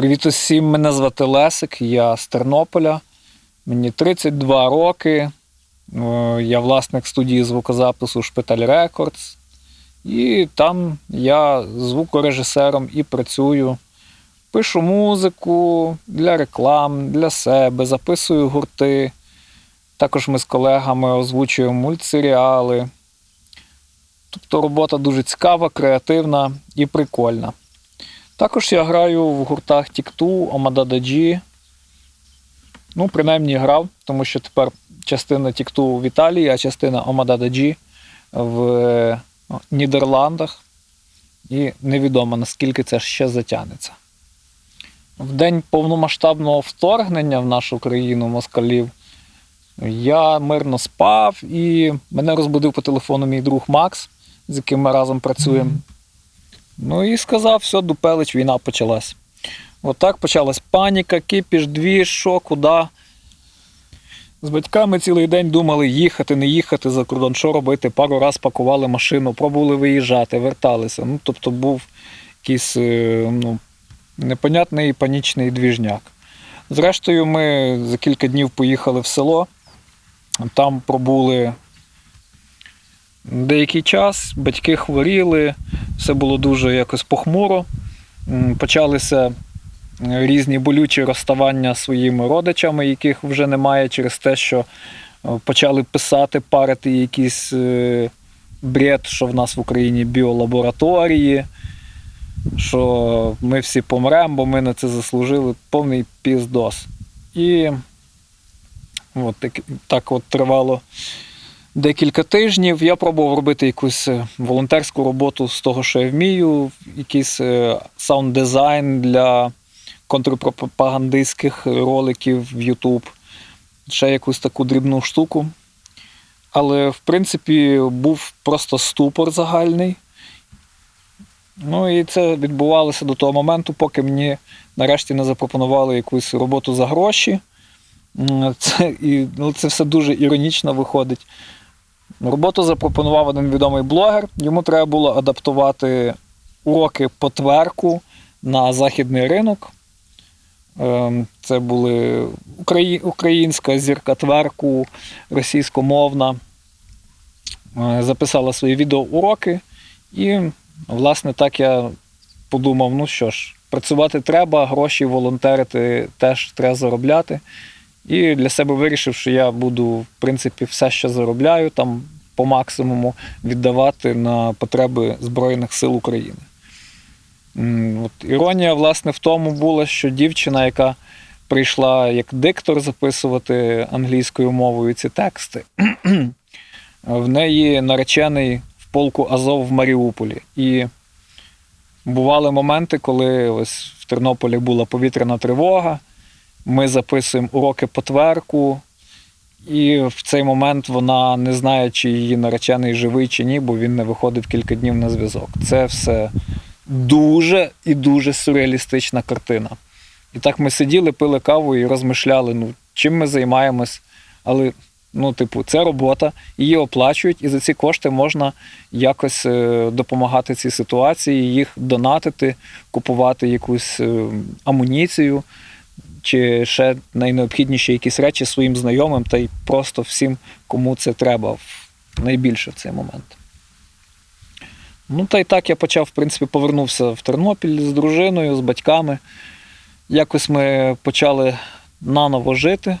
Привіт усім, мене звати Лесик, я з Тернополя. Мені 32 роки. Е, Я власник студії звукозапису Шпиталь Рекордс. І там я звукорежисером і працюю. Пишу музику для реклам, для себе, записую гурти. Також ми з колегами озвучуємо мультсеріали. Тобто робота дуже цікава, креативна і прикольна. Також я граю в гуртах Тікту, Омадададжі. Ну, принаймні грав, тому що тепер частина Тікту в Італії, а частина Омадададжі в Нідерландах. І невідомо, наскільки це ще затягнеться. В день повномасштабного вторгнення в нашу країну москалів я мирно спав і мене розбудив по телефону мій друг Макс, з яким ми разом працюємо. Ну і сказав, все, Дупелич, війна почалась. Отак почалась паніка, кипіш, дві, що, куди. З батьками цілий день думали їхати, не їхати за кордон, що робити. Пару раз пакували машину, пробували виїжджати, верталися. Ну, тобто був якийсь е, ну, непонятний панічний двіжняк. Зрештою, ми за кілька днів поїхали в село, там пробули деякий час, батьки хворіли, все було дуже якось похмуро. Почалися е, різні болючі розставання своїми родичами, яких вже немає, через те, що е, почали писати, парити якийсь е, бред, що в нас в Україні біолабораторії, що ми всі помремо, бо ми на це заслужили повний піздос. І от так, так от тривало декілька тижнів. Я пробував робити якусь е, волонтерську роботу з того, що я вмію, якийсь е, саунд-дизайн для контрпропагандистських роликів в YouTube, ще якусь таку дрібну штуку. Але, в принципі, був просто ступор загальний. Ну і це відбувалося до того моменту, поки мені нарешті не запропонували якусь роботу за гроші. Це, і, ну, це все дуже іронічно виходить. Роботу запропонував один відомий блогер. Йому треба було адаптувати уроки по тверку на західний ринок. Ем, Це були украї- українська зірка тверку, російськомовна. Е, Записала свої відеоуроки. І, власне, так я подумав: ну що ж, працювати треба, гроші волонтерити теж треба заробляти. І для себе вирішив, що я буду, в принципі, все, що заробляю, там по максимуму віддавати на потреби Збройних сил України. От, іронія, власне, в тому була, що дівчина, яка прийшла як диктор записувати англійською мовою ці тексти, в неї наречений в полку Азов в Маріуполі. І бували моменти, коли ось в Тернополі була повітряна тривога. Ми записуємо уроки по тверку, і в цей момент вона не знає, чи її наречений живий чи ні, бо він не виходив кілька днів на зв'язок. Це все дуже і дуже сюрреалістична картина. І так ми сиділи, пили каву і розмишляли, ну, чим ми займаємось. Але, ну, типу, це робота, її оплачують, і за ці кошти можна якось е, допомагати цій ситуації, їх донатити, купувати якусь е, амуніцію чи ще найнеобхідніші якісь речі своїм знайомим та й просто всім, кому це треба найбільше в цей момент. Ну, та й так я почав, в принципі, повернувся в Тернопіль з дружиною, з батьками. якось ми почали наново жити е,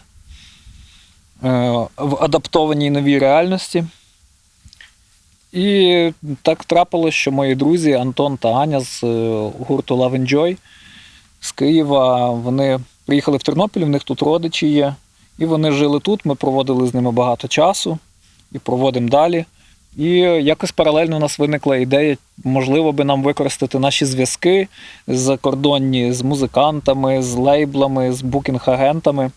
в адаптованій новій реальності. І так трапилось, що мої друзі Антон та Аня з е, гурту Love Enjoy з Києва, вони приїхали в Тернопіль, в них тут родичі є. І вони жили тут, ми проводили з ними багато часу і проводимо далі. І якось паралельно у нас виникла ідея, можливо, би нам використати наші зв'язки закордонні з музикантами, з лейблами, з букінг-агентами,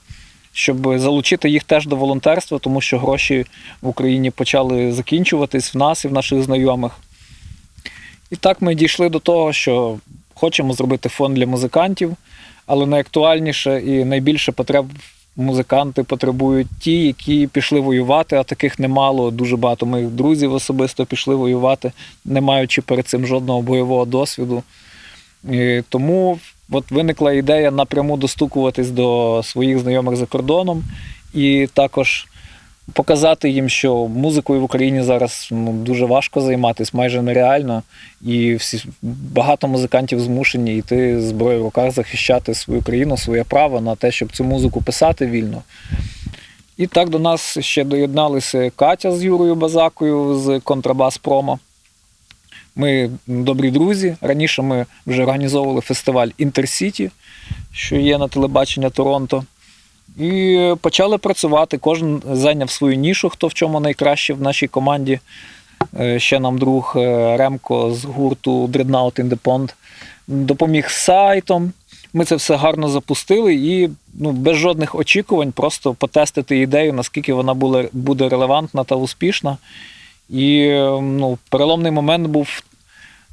щоб залучити їх теж до волонтерства, тому що гроші в Україні почали закінчуватись в нас і в наших знайомих. І так ми дійшли до того, що хочемо зробити фонд для музикантів, але найактуальніше і найбільше потреб музиканти потребують ті, які пішли воювати, а таких немало. Дуже багато моїх друзів особисто пішли воювати, не маючи перед цим жодного бойового досвіду. І тому от виникла ідея напряму достукуватись до своїх знайомих за кордоном і також показати їм, що музикою в Україні зараз ну, дуже важко займатися, майже нереально. І всі, багато музикантів змушені йти з зброєю в руках, захищати свою країну, своє право на те, щоб цю музику писати вільно. І так до нас ще доєдналися Катя з Юрою Базакою з Контрабас Промо. Ми добрі друзі. Раніше ми вже організовували фестиваль Інтерсіті, що є на телебачення Торонто. І почали працювати. Кожен зайняв свою нішу, хто в чому найкраще в нашій команді. Е, Ще нам друг е, Ремко з гурту Dreadnought in the Pond допоміг сайтом. Ми це все гарно запустили і ну, без жодних очікувань просто потестити ідею, наскільки вона була, буде релевантна та успішна. І е, ну, переломний момент був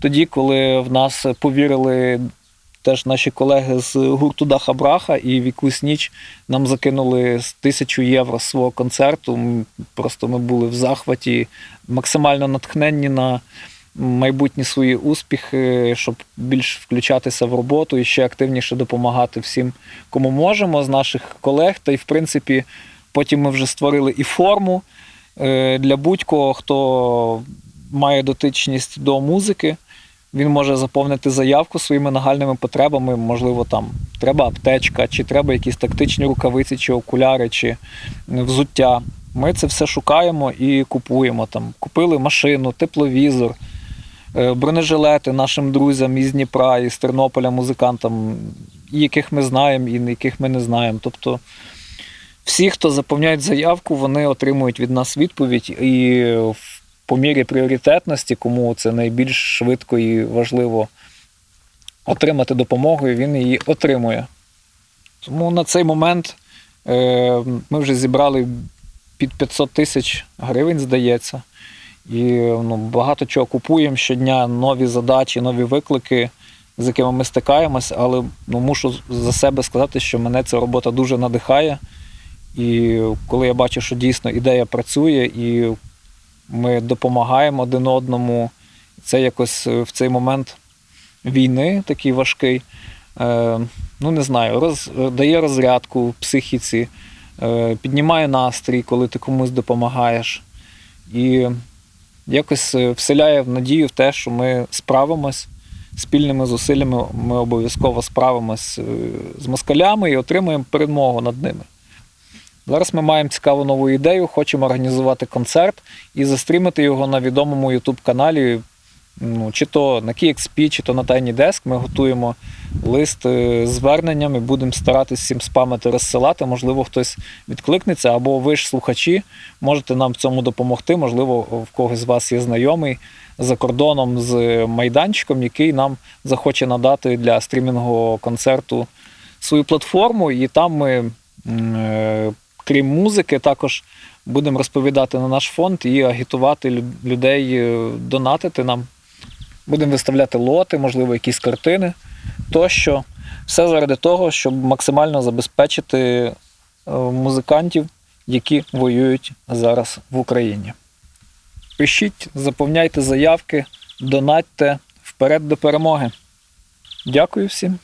тоді, коли в нас повірили теж наші колеги з гурту Даха Браха, і в якусь ніч нам закинули тисячу євро свого концерту. Просто ми були в захваті, максимально натхненні на майбутні свої успіхи, щоб більш включатися в роботу і ще активніше допомагати всім, кому можемо з наших колег. Та й, в принципі, потім ми вже створили і форму е, для будь-кого, хто має дотичність до музики. Він може заповнити заявку своїми нагальними потребами. Можливо, там треба аптечка, чи треба якісь тактичні рукавиці, чи окуляри, чи взуття. Ми це все шукаємо і купуємо. Там купили машину, тепловізор, е, бронежилети нашим друзям із Дніпра, із Тернополя, музикантам, яких ми знаємо, і яких ми не знаємо. Тобто всі, хто заповняють заявку, вони отримують від нас відповідь і в- по мірі пріоритетності, кому це найбільш швидко і важливо отримати допомогу, і він її отримує. Тому на цей момент е, ми вже зібрали під 500 тисяч гривень, здається. І ну, багато чого купуємо щодня, нові задачі, нові виклики, з якими ми стикаємось, але ну, мушу за себе сказати, що мене ця робота дуже надихає. І коли я бачу, що дійсно ідея працює, і ми допомагаємо один одному, це якось е, в цей момент війни, такий важкий, е, ну не знаю, роз, дає розрядку психіці, е, піднімає настрій, коли ти комусь допомагаєш. І якось вселяє в надію в те, що ми справимось спільними зусиллями, ми обов'язково справимось з москалями і отримаємо перемогу над ними. Зараз ми маємо цікаву нову ідею, хочемо організувати концерт і застрімити його на відомому youtube каналі Ну, чи то на KXP, чи то на Tiny Desk. Ми готуємо лист е, з зверненням і будемо старатися всім спамити розсилати. Можливо, хтось відкликнеться, або ви ж слухачі можете нам в цьому допомогти. Можливо, в когось з вас є знайомий за кордоном з майданчиком, який нам захоче надати для стрімінгового концерту свою платформу, і там ми, е, крім музики, також будемо розповідати на наш фонд і агітувати людей е, донатити нам. Будемо виставляти лоти, можливо, якісь картини тощо. Все заради того, щоб максимально забезпечити е, музикантів, які воюють зараз в Україні. Пишіть, заповняйте заявки, донатьте вперед до перемоги. Дякую всім.